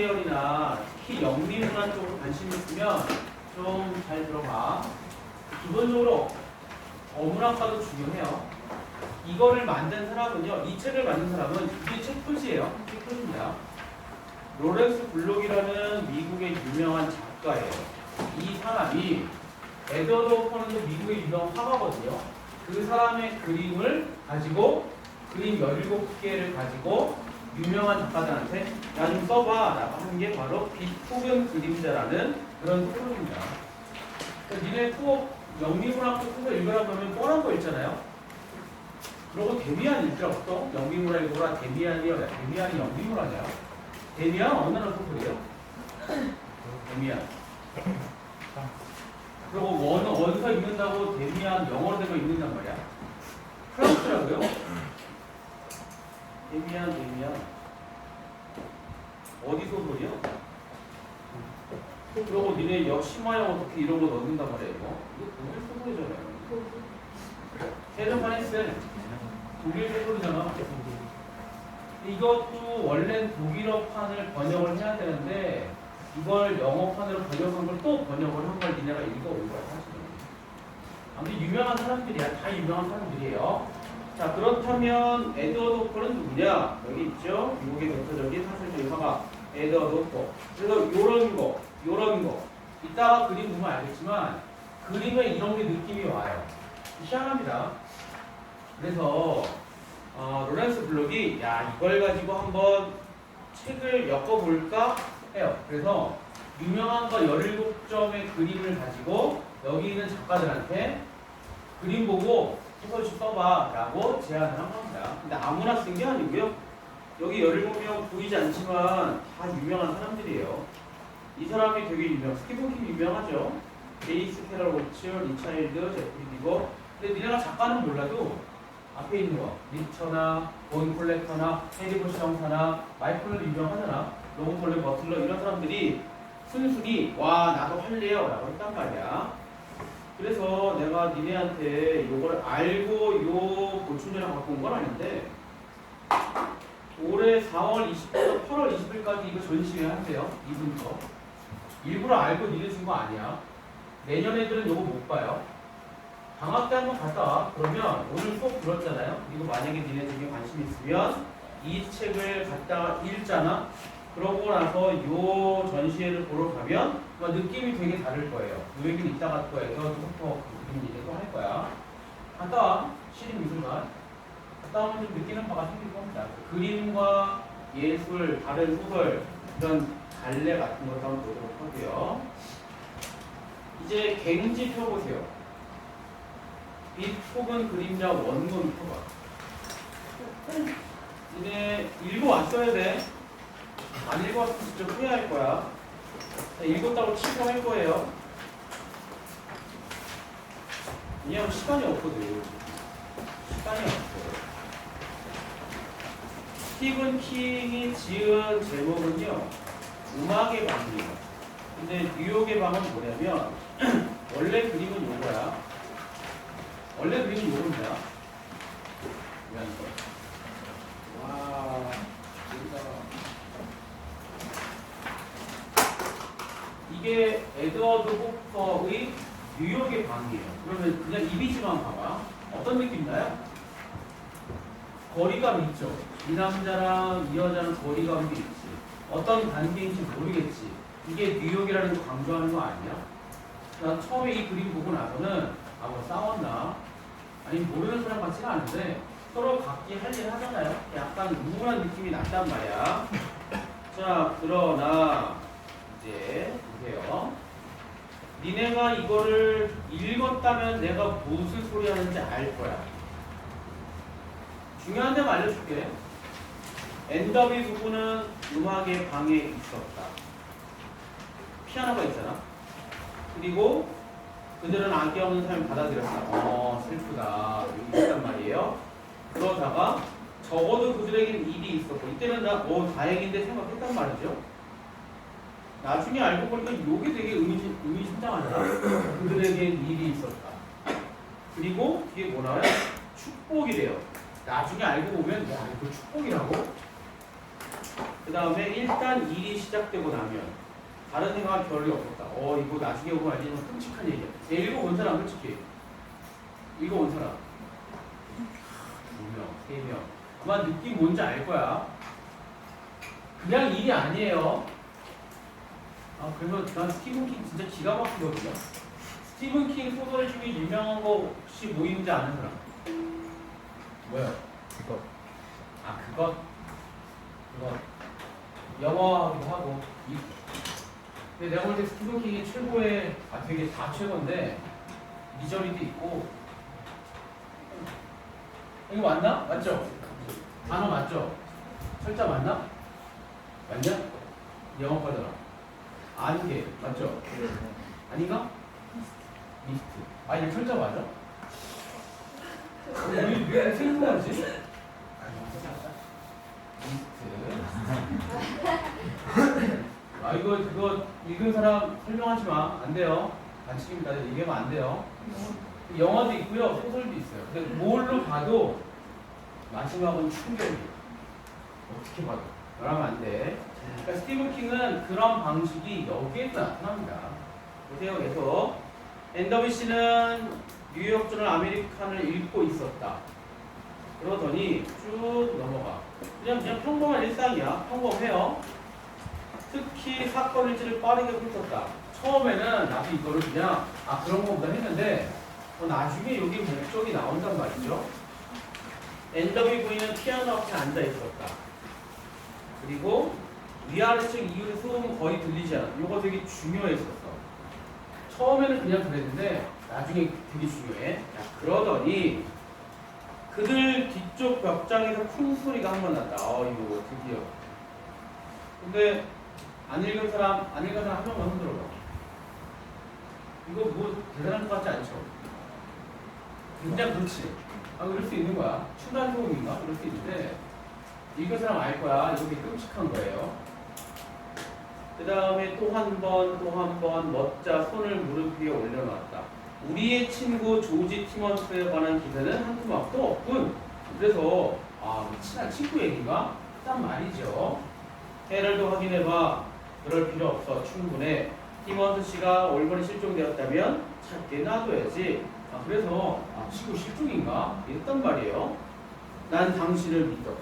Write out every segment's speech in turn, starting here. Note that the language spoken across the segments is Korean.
계열이나 특히 영리문화 쪽으로 관심 있으면 좀 잘 들어봐. 기본적으로 어문학과도 중요해요. 이거를 만든 사람은요, 이 책을 만든 사람은 이게 책 표지예요. 책 표지입니다. 로렌스 블록이라는 미국의 유명한 작가예요. 이 사람이 에드워드 호퍼는 미국의 유명한 화가거든요. 그 사람의 그림을 가지고 그림 17개를 가지고 유명한 작가들한테 야좀 써봐 라고 하는 게 바로 비토근 그림자라는 그런 소설입니다. 니네 수업 영미문학도 소설 읽으라 그러면 뻔한 거 있잖아요. 그러고 데미안 읽더라고 또 영미문학 읽어라 데미안이요. 야, 데미안이 영미문학이야. 데미안 어느 나라 소설이에요? 데미안. 그리고 원, 원서 읽는다고 데미안 영어로 된 거 읽는단 말이야. 프랑스라고요? 데미안, 데미안. 어디 소설이요? 그러고 니네 역시마영 어떻게 이런 거 넣는단 말이야, 이거? 이거 독일. 세전판 했어요. 독일 소설이잖아. 이것도 원래는 독일어판을 번역을 해야 되는데 이걸 영어판으로 번역한 걸 또 번역을 한 걸 니네가 읽어온 거야 사실은 아무튼 유명한 사람들이야 다 유명한 사람들이에요 자 그렇다면 에드워드 호퍼는 누구냐? 여기 있죠? 미국의 대표적인 사실적인 화가 에드워드 호퍼 그래서 요런 거 요런 거. 이따가 그림 보면 알겠지만 그림에 이런 게 느낌이 와요. 희한합니다. 그래서 어, 로렌스 블록이 야 이걸 가지고 한번 책을 엮어볼까? 해요. 그래서 유명한 거 17점의 그림을 가지고 여기 있는 작가들한테 그림 보고 소설씩 써봐 라고 제안을 한 겁니다. 근데 아무나 쓴 게 아니고요. 여기 17명 보이지 않지만 다 유명한 사람들이에요. 이 사람이 되게 유명, 스티븐 킹 유명하죠. 제이스 캐럴 워츠, 리차일드, 제프리 디거. 근데 니네가 작가는 몰라도 앞에 있는 거 리처나 본 콜렉터나 해리보시 형사나 마이클을 유명하잖아 로본 콜렉 버틀러 이런 사람들이 순순히 와 나도 할래요 라고 했단 말이야 그래서 내가 니네한테 요걸 알고 요 보충제를 갖고 온 건 아닌데 올해 4월 20일부터 8월 20일까지 이거 전시회 하세요 이분서 일부러 알고 니네 준 거 아니야 내년 애들은 요거 못 봐요 방학 때 한번 갔다 와. 그러면 오늘 수업 들었잖아요. 이거 만약에 니네 중에 관심 있으면 이 책을 갖다가 읽잖아. 그러고 나서 요 전시회를 보러 가면 막 느낌이 되게 다를 거예요. 요 얘기는 이따 갈 거예요. 저부터 그림 이제 또 할 거야. 갔다 와. 시립미술관. 갔다 오면 좀 느끼는 바가 생길 겁니다. 그림과 예술, 다른 소설, 이런 갈래 같은 것도 한번 보도록 하고요. 이제 갱지 펴보세요. 빛 혹은 그림자 원본 표가 이제 읽어왔어야 돼. 안 읽어왔으면 진짜 후회할 거야. 자, 읽었다고 치고 할 거예요. 왜냐면 시간이 없거든. 시간이 없어. 스티븐 킹이 지은 제목은요, 음악의 방이에요. 근데 뉴욕의 방은 뭐냐면, 원래 그림은 요거야. 원래 그림은 요겁니다. 왜안 써? 와, 여기다가. 이게 에드워드 호퍼의 뉴욕의 방이에요. 그러면 그냥 이미지만 봐봐. 어떤 느낌 나요? 거리감 있죠. 이 남자랑 이 여자는 거리감이 있지. 어떤 관계인지 모르겠지. 이게 뉴욕이라는 거 강조하는 거 아니야? 나 처음에 이 그림 보고 나서는 아 뭐 싸웠나? 아니 모르는 사람 같지는 않은데 서로 각기 할 일 하잖아요. 약간 우울한 느낌이 났단 말이야. 자 그러나 이제 보세요. 니네가 이거를 읽었다면 내가 무슨 소리 하는지 알 거야. 중요한 데만 알려줄게. NW 부부는 음악의 방에 있었다. 피아노가 있잖아. 그리고 그들은 악기 없는 삶을 받아들였다. 어, 슬프다. 있단 말이에요. 그러다가 적어도 그들에게는 일이 있었고, 이때는 나, 어, 다행인데 생각했단 말이죠. 나중에 알고 보니까 이게 되게 의미, 의미심장하잖아. 그들에겐 일이 있었다. 그리고 뒤에 뭐 나와요? 축복이래요. 나중에 알고 보면, 야, 이거 축복이라고? 그 다음에 일단 일이 시작되고 나면 다른 생각할 겨를이 없었다. 어 이거 나중에 보면 알지만 끔찍한 얘기야. 얘 읽어본 사람 솔직히 읽어본 사람 두 명, 세 명. 아마 느낌 뭔지 알 거야. 그냥 일이 아니에요. 아 그래서 난 스티븐 킹 진짜 기가 막히거든요. 스티븐 킹 소설 중에 유명한 거 혹시 뭐 있는지 아는 사람? 뭐요? 이거 아 그것 그것 영어하기도 하고 이 근데 내가 볼 때 스티븐 킹이 최고의 아 되게 다 최고인데 미저리도 있고 이거 맞나? 맞죠? 단어 맞죠? 철자 맞나? 맞냐? 영어 과잖아 아니게 맞죠? 아닌가? 미스트 아 이거 철자 맞아? 우리 왜 생소하지? 미스트 아 이거 그거 읽은 사람 설명하지 마. 안 돼요. 반칙입니다. 얘기하면 안 돼요. 영화도 있고요. 소설도 있어요. 근데 뭘로 봐도 마지막은 충격이에요. 어떻게 봐도. 그러면 안 돼. 그러니까 스티븐 킹은 그런 방식이 여기에서 나타납니다. 보세요. 계속. 앤더비 씨는 뉴욕 저널 아메리칸을 읽고 있었다. 그러더니 쭉 넘어가. 그냥 그냥 평범한 일상이야. 평범해요. 특히 사건 일지를 빠르게 훑었다. 처음에는 나도 이거를 그냥 아 그런 거보다 했는데 어, 나중에 여기 목적이 나온단 말이죠. 엔더비 부인은 피아노 앞에 앉아 있었다. 그리고 위아래쪽 이웃의 소음은 거의 들리지 않아. 이거 되게 중요했었어. 처음에는 그냥 그랬는데 나중에 되게 중요해. 자, 그러더니 그들 뒤쪽 벽장에서 쿵 소리가 한번 났다. 어, 이거 드디어. 근데 안 읽은 사람, 안 읽은 사람 한 명만 흔들어봐. 이거 뭐 대단한 것 같지 않죠? 그냥 그렇지. 아, 그럴 수 있는 거야. 층간 소음인가? 그럴 수 있는데, 읽은 사람 알 거야. 이거 되게 끔찍한 거예요. 그 다음에 또 한 번, 또 한 번, 멋자 손을 무릎 위에 올려놨다. 우리의 친구 조지 티먼스에 관한 기사는 한두 막도 없군. 그래서, 아, 우리 친한 친구 얘기인가? 딱 말이죠. 해럴도 확인해봐. 그럴 필요 없어. 충분해. 티먼스 씨가 올바른 실종되었다면 찾게 놔둬야지. 아, 그래서 아, 친구 실종인가? 이랬단 말이에요. 난 당신을 믿어.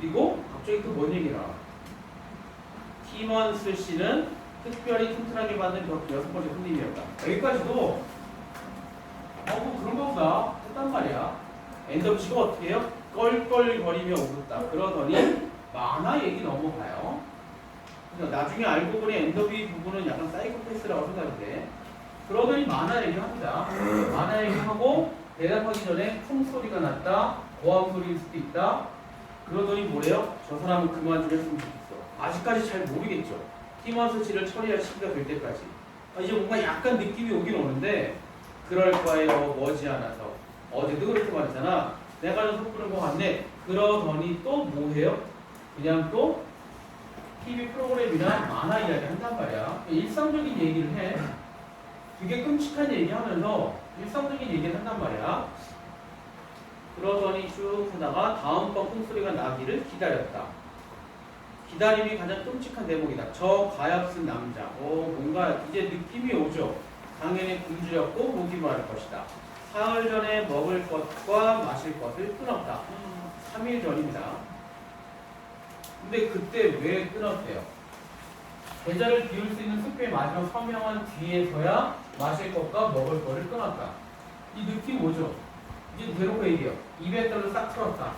그리고 갑자기 또 뭔 얘기를 하 나? 티먼스 씨는 특별히 튼튼하게 만든 벽 여섯 번째 손님이었다. 여기까지도 어, 뭐 그런가 보다 했단 말이야. 엔더 씨가 어떻게 해요? 껄껄거리며 웃었다. 그러더니 만화 얘기 넘어가요. 나중에 알고 보니 엔더비 부분은 약간 사이코패스라고 생각인데 그러더니 만화 얘기합니다. 만화 얘기하고 대답하기 전에 쿵 소리가 났다. 고함 소리일 수도 있다. 그러더니 뭐래요? 저 사람은 그만 좀 했으면 좋겠어. 아직까지 잘 모르겠죠. 티머스 씨를 처리할 시기가 될 때까지. 아, 이제 뭔가 약간 느낌이 오긴 오는데 그럴 거예요. 머지않아서. 어제도 그렇게 말했잖아. 내가 좀 섣부른 것 같네. 그러더니 또 뭐해요? 그냥 또 TV 프로그램이나 만화 이야기 한단 말이야. 일상적인 얘기를 해. 되게 끔찍한 얘기 하면서 일상적인 얘기를 한단 말이야. 그러더니 쭉 하다가 다음 번 콩소리가 나기를 기다렸다. 기다림이 가장 끔찍한 대목이다. 저 가엾은 남자. 오, 뭔가 이제 느낌이 오죠. 당연히 굶주렸고 목이 마를 것이다. 사흘 전에 먹을 것과 마실 것을 끊었다. 3일 전입니다. 근데 그때 왜 끊었대요? 계좌를 비울 수 있는 숙소에 마지막 서명한 뒤에서야 마실 것과 먹을 거를 끊었다. 이 느낌 뭐죠? 이제 대놓고 얘기해요. 200달러 싹 틀었다.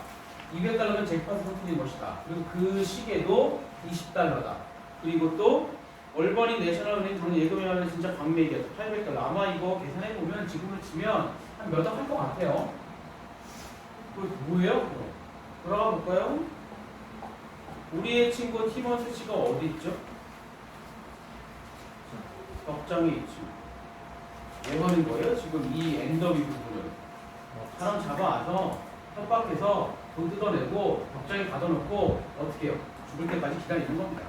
200달러면 잭팟을 터뜨린 것이다. 그리고 그 시계도 20달러다. 그리고 또 월버니 내셔널은행 돈 예금이면 진짜 광맥이었다. 800달러. 아마 이거 계산해 보면 지금으로 치면 한 몇 억 할 것 같아요. 그 뭐예요? 그거? 돌아가 볼까요? 우리의 친구 티머스 씨가 어디 있죠? 있지. 뭐 하는 거예요? 지금 이 엔더비 부분을 사람 잡아와서 협박해서 돈 뜯어내고 벽장에 가둬놓고 어떻게 해요? 죽을 때까지 기다리는 겁니다.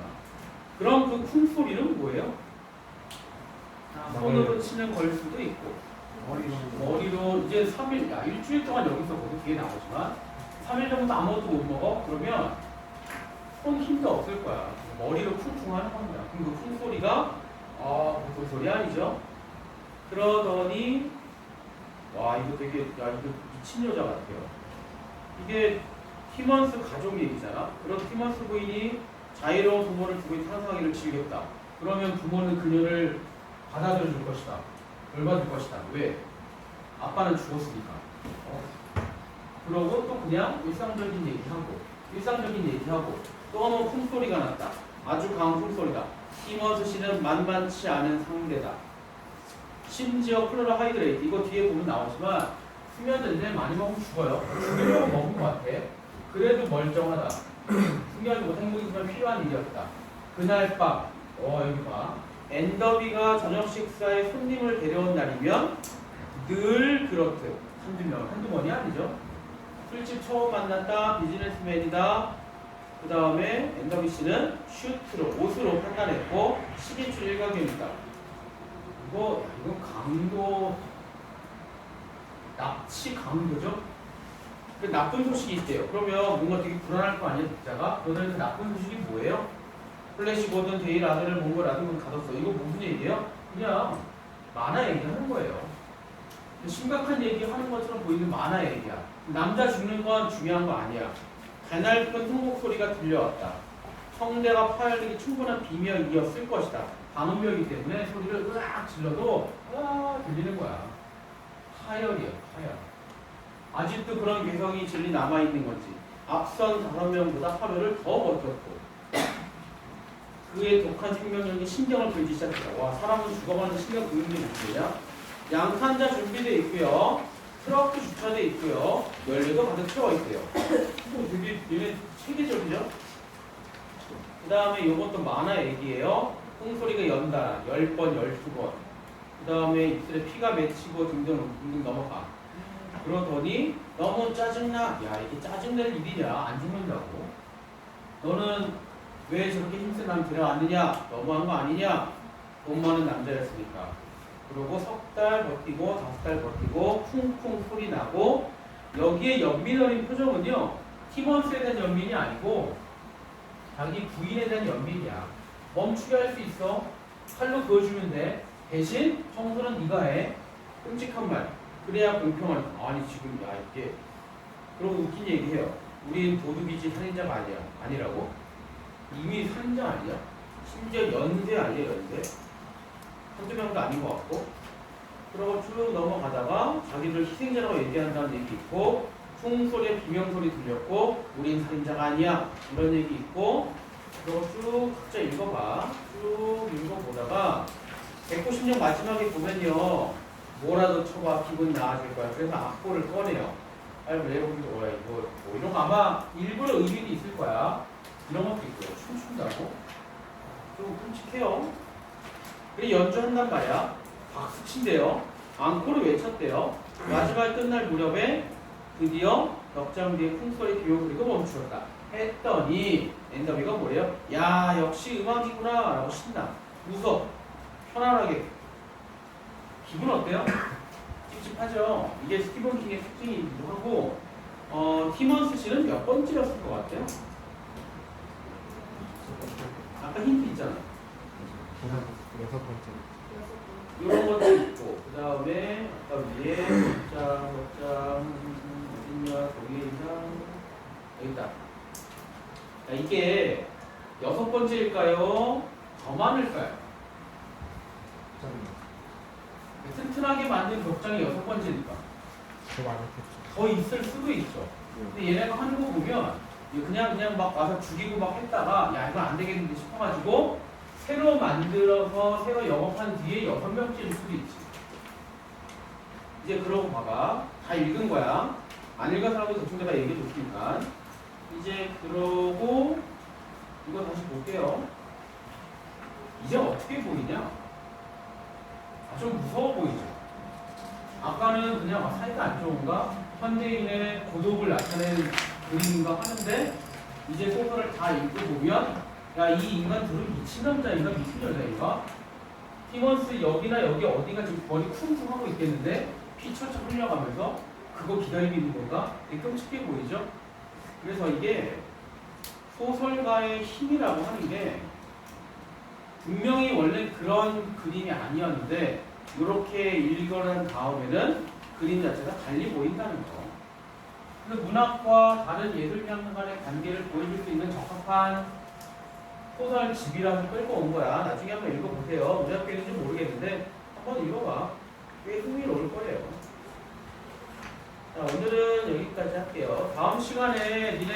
그럼 그 쿵 소리는 뭐예요? 아, 손으로 치는 걸 수도 있고 머리로 이제 3일, 야 일주일 동안 여기서 거기 뒤에 나오지만 3일 정도 아무것도 못 먹어? 그러면 손 힘도 없을 거야. 머리로 쿵쿵 하는 겁니다. 그럼 그 쿵 소리가 아 보통 소리 아니죠? 그러더니 와 이거 되게 야 이거 미친 여자 같아요. 이게 티먼스 가족 얘기잖아. 그런 티먼스 부인이 자유로운 부모를 두고 상상하기를 즐겼다. 그러면 부모는 그녀를 받아들여 줄 것이다. 열받을 것이다. 왜? 아빠는 죽었으니까. 어. 그러고 또 그냥 일상적인 얘기하고 일상적인 얘기하고 또 한번 쿵소리가 났다. 아주 강한 쿵소리다. 티머스 씨는 만만치 않은 상대다. 심지어 클로라 하이드레이트 이거 뒤에 보면 나오지만 수면제인데 많이 먹으면 죽어요. 죽이려고 먹은 것 같아. 그래도 멀쩡하다. 중요하지 못한 행복이지만 필요한 일이었다. 그날 밤, 어 여기 봐. 엔더비가 저녁 식사에 손님을 데려온 날이면 늘 그렇듯 한두 명, 한두 번이 아니죠. 술집 처음 만났다, 비즈니스맨이다. 그 다음에 엔더비 씨는 슈트로, 옷으로 판단했고 12주 일각입니다. 이거, 야, 이건 강도, 납치 강도죠? 그 나쁜 소식이 있대요. 그러면 뭔가 되게 불안할 거 아니에요, 독자가? 그러면 그 나쁜 소식이 뭐예요? 플래시 고든 데일 아들을 본거 라디오는 가뒀어. 이거 무슨 얘기예요? 그냥 만화 얘기하는 거예요. 심각한 얘기 하는 것처럼 보이는 만화 얘기야. 남자 죽는 건 중요한 거 아니야. 가날픈 통곡 소리가 들려왔다. 성대가 파열되기 충분한 비명이었을 것이다. 방음벽이기 때문에 소리를 으악 질러도 으악 들리는 거야. 파열이야, 파열. 그런 개성이 진리 남아 있는 건지 앞선 다섯 명보다 하루를 더 버텼고 그의 독한 생명력이 신경을 끌기 시작했다. 와 사람은 죽어가는 신경 끄는 게 문제야. 양탄자 준비되어 있고요. 트럭도 주차되어 있고요. 연료도 가득 채워 있고요. 이거 되게 얘네 체계적이죠? 그 다음에 이것도 만화 얘기예요. 콩소리가 연달아 10번, 12번. 그 다음에 입술에 피가 맺히고 등등 넘어가. 그러더니 너무 짜증나. 야 이게 짜증낼 일이냐? 안 죽는다고. 너는 왜 저렇게 힘센 남자 데려왔느냐? 너무한 거 아니냐? 돈 많은 남자였으니까. 그러고 석 달 버티고 다섯 달 버티고 쿵쿵 소리 나고 여기에 연민 어린 표정은요 티먼스에 대한 연민이 아니고 자기 부인에 대한 연민이야. 멈추게 할 수 있어. 칼로 그어주면 돼. 대신 청소는 네가 해. 끔찍한 말. 그래야 공평한. 아니 지금 야 이게 그러고 웃긴 얘기해요. 우린 도둑이지 살인자가 아니야. 아니라고? 이미 살인자 아니야? 심지어 연쇄 아니야 연쇄? 한두 명도 아닌 것 같고 그러고 쭉 넘어가다가 자기를 희생자라고 얘기한다는 얘기 있고 총소리에 비명소리 들렸고 우린 살인자가 아니야 이런 얘기 있고 그러고 쭉 각자 읽어봐 쭉 읽어보다가 190년 마지막에 보면요 뭐라도 쳐봐 기분 나아질 거야 그래서 악보를 꺼내요 아니 뭐 여러분들 뭐야 이거 뭐 이런 거 아마 일부러 의미도 있을 거야 이런 것도 있고요 춤춘다고 좀 끔찍해요 그래 연주한단 말이야 박수 친대요. 앙코를 외쳤대요. 마지막 끝날 무렵에 드디어 넉장 뒤에 쿵소리 비명 그리고 멈추었다. 했더니 엔더비가 뭐래요? 야 역시 음악이구나 라고 신나. 웃어. 편안하게. 기분 어때요? 찝찝하죠? 이게 스티븐 킹의 특징이기도 하고 어, 티먼스 씨는 몇 번째였을 것 같아요? 아까 힌트 있잖아. 여섯 번째. 이런 것도 있고 그 다음에 아까 위에 몇장 몇장 어딨냐 동의상 여기 있다 자, 이게 여섯 번째일까요? 더 많을까요? 튼튼하게 만든 벽장이 여섯 번째니까 더 많았겠죠. 더 있을 수도 있죠 근데 얘네가 하는 거 보면 그냥 그냥 막 와서 죽이고 막 했다가 야 이건 안 되겠는데 싶어가지고 새로 만들어서 새로 영업한 뒤에 여섯 명째일 수도 있지. 이제 그러고 봐봐. 다 읽은 거야. 안 읽은 사람도 대충 내가 얘기해 줬으니까. 이제 그러고 이거 다시 볼게요. 이제 어떻게 보이냐? 아, 좀 무서워 보이죠? 아까는 그냥 아, 사이가 안 좋은가? 현대인의 고독을 나타내는 그림인가 하는데 이제 소설을 다 읽고 보면 야 이 인간 둘은 미친 남자인가 미친 여자인가? 티먼스 여기나 여기 어디가 지금 머리 쿵쿵 하고 있겠는데 피 철철 흘려가면서 그거 기다리고 있는 건가? 되게 끔찍해 보이죠? 그래서 이게 소설가의 힘이라고 하는 게 분명히 원래 그런 그림이 아니었는데 이렇게 읽어낸 다음에는 그림 자체가 달리 보인다는 거. 그래서 문학과 다른 예술장 간의 관계를 보여줄 수 있는 적합한 소설 집이라서 끌고 온 거야. 나중에 한번 읽어보세요. 우리 학교인지 모르겠는데 한번 읽어봐. 꽤 흥미로울 거예요. 자, 오늘은 여기까지 할게요. 다음 시간에 니네